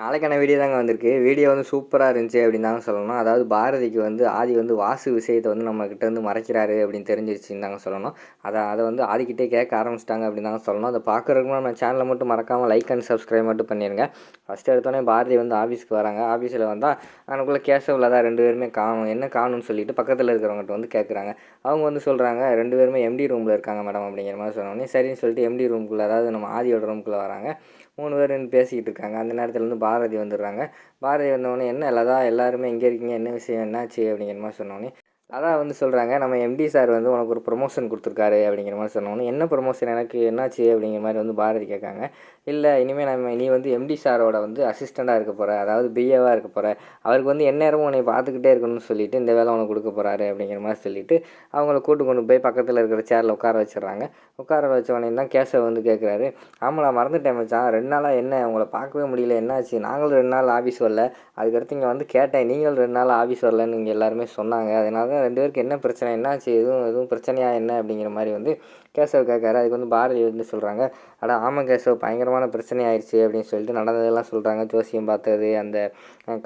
நாளைக்கான வீடியோ தாங்க வந்திருக்கு. வீடியோ வந்து சூப்பராக இருந்துச்சு அப்படின்னு தாங்க சொல்லணும். அதாவது பாரதிக்கு வந்து ஆதி வந்து வாசு விஷயத்தை வந்து நம்மக்கிட்ட வந்து மறைக்கிறாரு அப்படின்னு தெரிஞ்சிருச்சுன்னு தாங்க சொல்லணும். அதை அதை வந்து ஆதிக்கிட்டே கேட்க ஆரம்பிச்சிட்டாங்க அப்படின்னு தாங்க சொல்லணும். அதை பார்க்குறதுக்கு நம்ம சேனலை மட்டும் மறக்காமல் லைக் அண்ட் சப்ஸ்கிரைப் மட்டும் பண்ணிடுங்க ஃபஸ்ட்டு எடுத்தோடனே பாரதி வந்து ஆஃபீஸ்க்கு வராங்க. ஆஃபீஸில் வந்தால் அவனுக்குள்ளே கேசவில் தான் ரெண்டு பேருமே காணும் என்ன காணும்னு சொல்லிட்டு பக்கத்தில் இருக்கிறவங்ககிட்ட வந்து கேட்குறாங்க அவங்க வந்து சொல்கிறாங்க ரெண்டு பேருமே எம்டி ரூமில் இருக்காங்க மேடம் அப்படிங்கிற மாதிரி சொன்னோடனே சரின்னு சொல்லிட்டு எம்டி ரூம்குள்ளே அதாவது நம்ம ஆதியோட ரூமுக்குள்ளே வராங்க. மூணு பேர் பேசிக்கிட்டு இருக்காங்க. அந்த நேரத்தில் வந்து பாரதி வந்துடுறாங்க. பாரதி வந்தவொடனே என்ன லதா எல்லாருமே எங்கே இருக்கீங்க. என்ன விஷயம்? என்னாச்சு? அப்படிங்கிற மாதிரி சொன்னோடனே அதான் வந்து சொல்கிறாங்க நம்ம எம்டி சார் வந்து உனக்கு ஒரு ப்ரொமோஷன் கொடுத்துருக்காரு அப்படிங்கிற மாதிரி சொன்னோன்னே என்ன ப்ரொமோஷன் எனக்கு என்னாச்சு அப்படிங்கிற மாதிரி வந்து பாரதி கேட்காங்க. இல்லை இனிமேல் நம்ம நீ வந்து எம்டி சாரோட வந்து அசிஸ்டண்ட்டாக இருக்க போகிற அதாவது பிஏவாக இருக்க போகிற அவருக்கு வந்து எந்நேரமும் உன்னை பார்த்துக்கிட்டே இருக்கணும்னு சொல்லிட்டு இந்த வேலை உனக்கு கொடுக்க போகிறாரு அப்படிங்கிற மாதிரி சொல்லிட்டு அவங்கள கூட்டு கொண்டு போய் பக்கத்தில் இருக்கிற சேரில் உட்கார வச்சிடறாங்க. உட்கார வச்ச உடனே தான் கேசவ வந்து கேட்குறாரு ஆமாடா மறந்துட்டேன் மச்சான். ரெண்டு நாளாக என்ன? உங்களை பார்க்கவே முடியல. என்னாச்சு? நாங்களும் ரெண்டு நாள் ஆஃபீஸ் வரல. அதுக்கடுத்து இங்கே வந்து கேட்டேன் நீங்களும் ரெண்டு நாள் ஆஃபீஸ் வரலன்னு இங்கே எல்லாருமே சொன்னாங்க. அதனால ரெண்டு பேருக்கு என்ன பிரச்சனை என்னாச்சு எதுவும் எதுவும் பிரச்சனையாக என்ன அப்படிங்கிற மாதிரி வந்து கேசவ் கேட்காரு. அதுக்கு வந்து பாரதி வந்து சொல்கிறாங்க அட ஆமாம் கேசவ் பயங்கரமான பிரச்சனை ஆயிடுச்சு அப்படின்னு சொல்லிட்டு நடந்ததெல்லாம் சொல்கிறாங்க ஜோசியம் பார்த்தது அந்த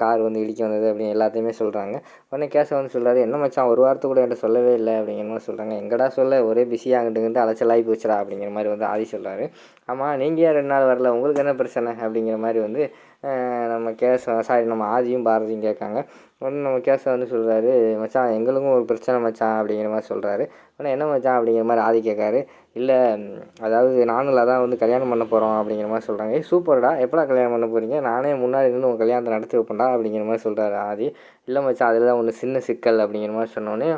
கார் வந்து இடிக்க வந்தது அப்படின்னு எல்லாத்தையுமே சொல்கிறாங்க உடனே கேசவ் வந்து சொல்கிறாரு என்ன மச்சான் ஒரு வாரத்து கூட என்கிட்ட சொல்லவே இல்லை அப்படிங்கிற மாதிரி சொல்கிறாங்க எங்கடா சொல்ல ஒரே பிஸியாக அங்கிட்டு அலைச்சலாகி போச்சுடா அப்படிங்கிற மாதிரி வந்து ஆதி சொல்கிறாரு ஆமாம் நீங்கள் ஏன் ரெண்டு நாள் வரல? உங்களுக்கு என்ன பிரச்சனை? அப்படிங்கிற மாதிரி வந்து நம்ம கேச சாரி நம்ம ஆதியும் பாரதியும் கேட்காங்க. உடனே நம்ம கேசவ வந்து சொல்கிறாரு மச்சான் எங்களுக்கும் ஒரு பிரச்சனை மச்சான் அப்படிங்கிற மாதிரி சொல்கிறாரு உடனே என்ன மச்சான் அப்படிங்கிற மாதிரி ஆதி கேட்காரு. இல்லை அதாவது நானும் அதான் வந்து கல்யாணம் பண்ண போகிறோம் அப்படிங்கிற மாதிரி சொல்கிறாங்க ஏய் சூப்பர்டா எப்படா கல்யாணம் பண்ண போகிறீங்க நானே முன்னாடி இருந்து உங்கள் கல்யாணத்தை நடத்தி வைப்பேன்டா அப்படிங்கிற மாதிரி சொல்கிறாரு ஆதி. இல்லை மச்சான் அதில் தான் ஒன்று சின்ன சிக்கல் அப்படிங்கிற மாதிரி சொன்னோன்னே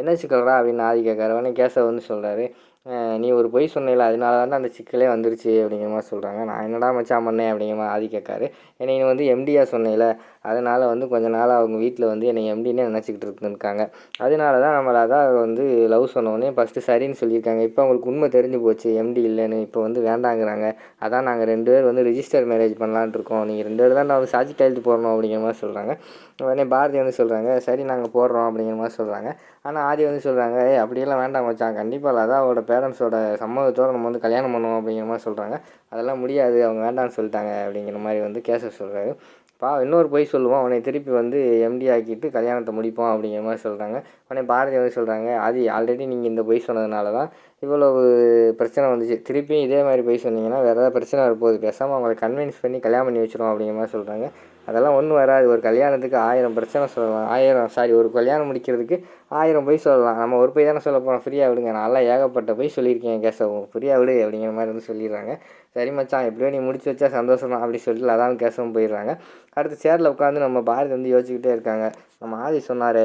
என்ன சிக்கல்டா அப்படின்னு ஆதி கேட்குற உடனே கேசவ வந்து சொல்கிறாரு நீ ஒரு பொய் சொன்னில அதனால தானே அந்த சிக்கலே வந்துருச்சு அப்படிங்கிற மாதிரி சொல்கிறாங்க நான் என்னடா மச்சான் பண்ணேன் அப்படிங்கிற மாதிரி ஆதி கேட்காரு. என்னை நீ வந்து எம்டியாக சொன்னேல அதனால் வந்து கொஞ்ச நாள் அவங்க வீட்டில் வந்து என்னை எம்டினே நினச்சிக்கிட்டு இருந்துருக்காங்க. அதனால தான் நம்மளை அதான் வந்து லவ் சொன்னோடனே ஃபஸ்ட்டு சரின்னு சொல்லியிருக்காங்க. இப்போ அவங்களுக்கு உண்மை தெரிஞ்சு போச்சு எம்டி இல்லைன்னு இப்போ வந்து வேண்டாங்கிறாங்க. அதான் நாங்கள் ரெண்டு பேர் வந்து ரிஜிஸ்டர் மேரேஜ் பண்ணலான்ட்டு இருக்கோம். நீங்கள் ரெண்டு பேர் தான் நான் வந்து சாட்சி கையெழுத்து போடணும் அப்படிங்கிற மாதிரி சொல்கிறாங்க உடனே பாரதி வந்து சொல்கிறாங்க சரி நாங்கள் போடுறோம் அப்படிங்கிற மாதிரி சொல்கிறாங்க ஆனால் ஆதி வந்து சொல்கிறாங்க ஏ அப்படியெல்லாம் வேண்டாம் மச்சான். கண்டிப்பாக அதாவோட பேரண்ட்ஸோட சம்மதத்தோடு நம்ம வந்து கல்யாணம் பண்ணுவோம் அப்படிங்கிற மாதிரி சொல்கிறாங்க அதெல்லாம் முடியாது அவங்க வேண்டாம்னு சொல்லிட்டாங்க அப்படிங்கிற மாதிரி வந்து கேச சொல்கிறாரு பா இன்னொரு பொய் சொல்லுவோம் அவனை திருப்பி வந்து எம்டி ஆக்கிட்டு கல்யாணத்தை முடிப்போம் அப்படிங்கிற மாதிரி சொல்கிறாங்க உடனே பாரதி வந்து சொல்கிறாங்க ஆதி ஆல்ரெடி நீங்கள் இந்த பொய் சொன்னதுனால தான் இவ்வளவு பிரச்சனை வந்துச்சு. திருப்பியும் இதே மாதிரி போய் சொன்னீங்கன்னா வேறு ஏதாவது பிரச்சனை வரப்போகுது. பேசாமல் அவங்களை கன்வின்ஸ் பண்ணி கல்யாணம் பண்ணி வச்சிடும் அப்படிங்கிற மாதிரி சொல்கிறாங்க அதெல்லாம் ஒன்றும் வராது. ஒரு கல்யாணத்துக்கு ஆயிரம் பிரச்சனை சொல்லலாம். ஆயிரம் சாரி ஒரு கல்யாணம் முடிக்கிறதுக்கு ஆயிரம் போய் சொல்லலாம். நம்ம ஒரு போய் தானே சொல்ல போகிறோம் ஃப்ரீயாக விடுங்க. நல்லா ஏகப்பட்ட போய் சொல்லியிருக்கேன் கேசவும் ஃப்ரீயாக விடு அப்படிங்கிற மாதிரி வந்து சொல்லிடுறாங்க. சரி மச்சான் எப்படியோ நீ முடிச்சு வச்சா சந்தோஷம் தான் அப்படி சொல்லிட்டு அதான் கேசவும் போயிடுறாங்க. அடுத்து சேரில் உட்காந்து நம்ம பாரதி வந்து யோசிச்சுக்கிட்டே இருக்காங்க. நம்ம ஆதி சொன்னார்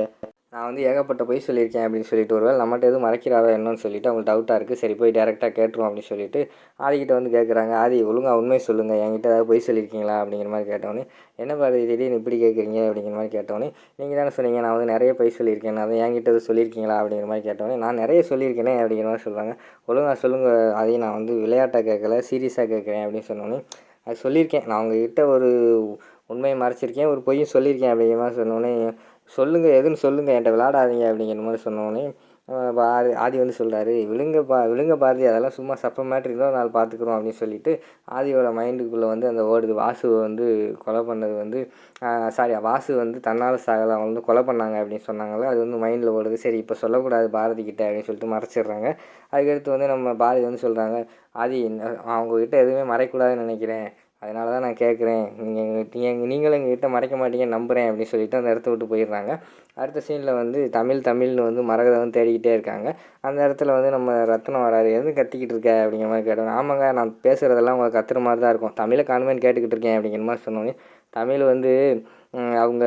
நான் வந்து ஏகப்பட்ட பொய் சொல்லியிருக்கேன் அப்படின்னு சொல்லிட்டு ஒருவேளை நம்மகிட்ட எதுவும் மறைக்கிறாரோ என்னன்னு சொல்லிட்டு அவங்களுக்கு டவுட்டாக இருக்குது சரி போய் டேரெக்டாக கேட்டுருவோம் அப்படின்னு சொல்லிட்டு ஆதிக்கிட்ட வந்து கேட்குறாங்க ஆதி ஒழுங்காக உண்மை சொல்லுங்கள் என்கிட்ட ஏதாவது பொய் சொல்லியிருக்கீங்களா? அப்படிங்கிற மாதிரி கேட்டோன்னே என்ன பாரு திடீர்னு இப்படி கேட்குறீங்க அப்படிங்கிற மாதிரி கேட்டோன்னே நீங்கள் தானே சொன்னீங்க. நான் வந்து நிறைய பொய் சொல்லியிருக்கேன். அதை என்கிட்ட எதுவும் சொல்லியிருக்கீங்களா? அப்படிங்கிற மாதிரி கேட்டோன்னே நான் நிறைய சொல்லியிருக்கேனே அப்படிங்கிற மாதிரி சொல்கிறாங்க ஒழுங்காக சொல்லுங்கள் அதையும் நான் வந்து விளையாட்டாக கேட்கல சீரியஸாக கேட்குறேன் அப்படின்னு சொன்னோன்னே அது சொல்லியிருக்கேன். நான் உங்ககிட்ட ஒரு உண்மையை மறைச்சிருக்கேன். ஒரு பொய்யும் சொல்லியிருக்கேன் அப்படிங்கிற மாதிரி சொன்னோன்னே சொல்லுங்கள் எதுன்னு சொல்லுங்கள் என்கிட்ட விளாடாதீங்க அப்படிங்கிற மாதிரி சொன்னோடனே ஆதி ஆதி வந்து சொல்கிறாரு விழுங்க பா விழுங்க பாரதி அதெல்லாம் சும்மா சப்ப மேட்ரு இன்னொரு நாள் பார்த்துக்குறோம் அப்படின்னு சொல்லிட்டு ஆதியோட மைண்டுக்குள்ளே வந்து அந்த ஓடுது. வாசுவை வந்து கொலை பண்ணது வந்து சாரி வாசு வந்து தன்னால் சாகலை அவங்க வந்து கொலை பண்ணாங்க அப்படின்னு சொன்னாங்களே அது வந்து மைண்டில் ஓடுது. சரி இப்போ சொல்லக்கூடாது பாரதி கிட்ட அப்படின்னு சொல்லிட்டு மறைச்சிடுறாங்க. அதுக்கடுத்து வந்து நம்ம பாரதி வந்து சொல்கிறாங்க ஆதி அவங்கக்கிட்ட எதுவுமே மறைக்கூடாதுன்னு நினைக்கிறேன். அதனால தான் நான் கேட்குறேன். நீங்கள் நீங்கள் நீங்களும் எங்ககிட்ட மறைக்க மாட்டீங்கன்னு நம்புகிறேன் அப்படின்னு சொல்லிட்டு அந்த இடத்த விட்டு போயிடுறாங்க. அடுத்த சீனில் வந்து தமிழ் தமிழ்னு வந்து மரகதை வந்து தேடிக்கிட்டே இருக்காங்க. அந்த இடத்துல வந்து நம்ம ரத்னம் வராது எது கத்திக்கிட்டு இருக்க? அப்படிங்கிற மாதிரி கேட்டோம். ஆமாங்க நான் பேசுகிறதெல்லாம் உங்களுக்கு கத்துற மாதிரி தான் இருக்கும். தமிழை காணுமேன்னு கேட்டுக்கிட்டு இருக்கேன் அப்படிங்கிற மாதிரி சொன்னோன்னே தமிழ் வந்து அவங்க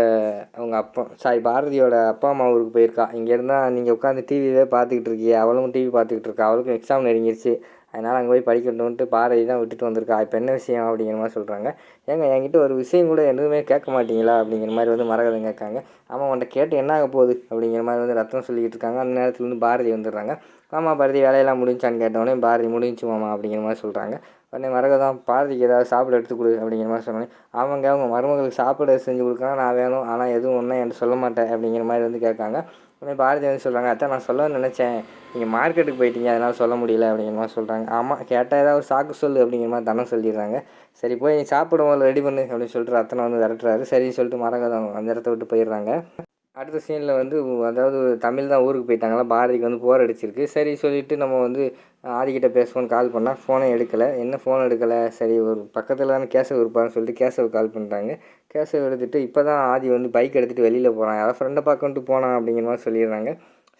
அவங்க அப்பா சாரி பாரதியோட அப்பா அம்மா ஊருக்கு போயிருக்கா. இங்கேருந்தா நீங்கள் உட்காந்து டிவியே பார்த்துக்கிட்டு இருக்கீங்க அவளும் டிவி பார்த்துக்கிட்டு இருக்கா. அவளுக்கும் எக்ஸாம் நெருங்கிருச்சு. அதனால் அங்கே போய் படிக்கட்டும்ன்ட்டு பாரதி தான் விட்டுட்டு வந்திருக்கா. இப்போ என்ன விஷயம் அப்படிங்கிற மாதிரி சொல்கிறாங்க ஏங்க என்கிட்ட ஒரு விஷயம் கூட எதுவுமே கேட்க மாட்டீங்களா அப்படிங்கிற மாதிரி வந்து மரகதம் கேட்காங்க. ஆமாம் உன்ட்ட கேட்டு என்ன ஆக போகுது அப்படிங்கிற மாதிரி வந்து ரத்தம் சொல்லிக்கிட்டு இருக்காங்க. அந்த நேரத்தில் வந்து பாரதி வந்துடுறாங்க. ஆமாம் பாரதி வேலையெல்லாம் முடிஞ்சான்னு கேட்டவொடனே பாரதி முடிஞ்சு மாமா அப்படிங்கிற மாதிரி சொல்கிறாங்க உடனே மரகதம் பாரதிக்கு ஏதாவது சாப்பிட எடுத்து கொடு அப்படிங்கிற மாதிரி சொன்னோன்னே அவங்க அவங்க மருமகளுக்கு சாப்பிட செஞ்சு கொடுக்கலாம் நான் வேணும். ஆனால் எதுவும் ஒன்றும் என்கிட்ட சொல்ல மாட்டேன். அப்படிங்கிற மாதிரி வந்து கேட்காங்க. உடனே பாரதி வந்து சொல்கிறாங்க அதான் நான் சொல்ல நினச்சேன். நீங்கள் மார்க்கெட்டுக்கு போயிட்டீங்க அதனால் சொல்ல முடியல. அப்படிங்கிற மாதிரி சொல்கிறாங்க ஆமாம் கேட்டால் ஏதாவது ஒரு சாக்கு சொல்லு. அப்படிங்கிற மாதிரி தானே சொல்லிடுறாங்க. சரி போய் நீ சாப்பிடுவோம் ரெடி பண்ணு. அப்படின்னு சொல்லிட்டு அத்தனை வந்து விரட்டுறாரு. சரின்னு சொல்லிட்டு மரகதம் அந்த இடத்த விட்டு போயிடுறாங்க. அடுத்த சீனில் வந்து அதாவது தமிழ் தான் ஊருக்கு போயிட்டாங்களா? பாரதிக்கு வந்து போர் அடிச்சிருக்கு. சரி சொல்லிவிட்டு நம்ம வந்து ஆதிக்கிட்ட பேசுவோன்னு கால் பண்ணால் ஃபோனை எடுக்கலை. என்ன ஃபோன் எடுக்கலை? சரி ஒரு பக்கத்தில் தானே கேசவ் இருப்பான்னு சொல்லிட்டு கேசவ் கால் பண்ணுறாங்க கேசவ் எடுத்துகிட்டு இப்போ தான் ஆதி வந்து பைக் எடுத்துகிட்டு வெளியில் போகிறான் யாராவது ஃப்ரெண்டை பார்க்கன்ட்டு போனான் அப்படிங்கிற மாதிரி சொல்லிடுறாங்க.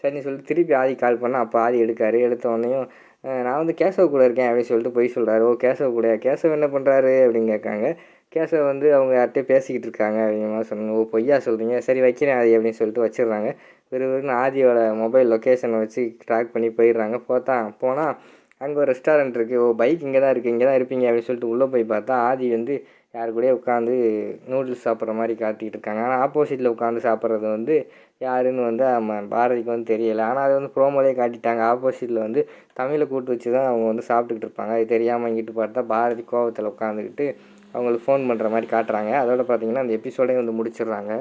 சரின்னு சொல்லிட்டு திருப்பி ஆதி கால் பண்ணால் அப்போ ஆதி எடுக்காரு. எடுத்த உடனேயும் நான் வந்து கேசவ் கூட இருக்கேன் அப்படின்னு சொல்லிட்டு போய் சொல்கிறாரு ஓ கேசவ் கூட கேசவ் என்ன பண்ணுறாரு அப்படின்னு கேட்காங்க கேசவ் வந்து அவங்க யார்கிட்டயும் பேசிக்கிட்டு இருக்காங்க அப்படிங்கிற மாதிரி சொன்னாங்க. ஓ பொய்யா சொல்கிறீங்க சரி வைக்கிறேன் ஆதி அப்படின்னு சொல்லிட்டு வச்சிடுறாங்க. விறுவிறுன்னு ஆதியோட மொபைல் லொக்கேஷனை வச்சு ட்ராக் பண்ணி போயிடுறாங்க. பார்த்தா போனால் அங்கே ஒரு ரெஸ்டாரண்ட் இருக்குது ஓ பைக் இங்கே தான் இருக்குது இங்கே தான் இருப்பீங்க அப்படின்னு சொல்லிட்டு உள்ளே போய் பார்த்தா ஆதி வந்து யார் கூடயே உட்காந்து நூடுல்ஸ் சாப்பிட்ற மாதிரி காத்திக்கிட்டு இருக்காங்க. ஆனால் ஆப்போசிட்டில் உட்காந்து சாப்பிட்றது வந்து யாருன்னு வந்து நம்ம பாரதிக்கு வந்து தெரியலை. ஆனால் அது வந்து ப்ரோமோலே காட்டிட்டாங்க. ஆப்போசிட்டில் வந்து தமிழை கூட்டு வச்சு தான் அவங்க வந்து சாப்பிட்டுக்கிட்டு இருப்பாங்க. அது தெரியாமல் இங்கிட்டு பார்த்தா பாரதி கோவத்தில் உட்காந்துக்கிட்டு அவங்களுக்கு ஃபோன் பண்ணுற மாதிரி காட்டுறாங்க. அதோட பார்த்தீங்கன்னா அந்த எபிசோடே வந்து முடிச்சிடுறாங்க.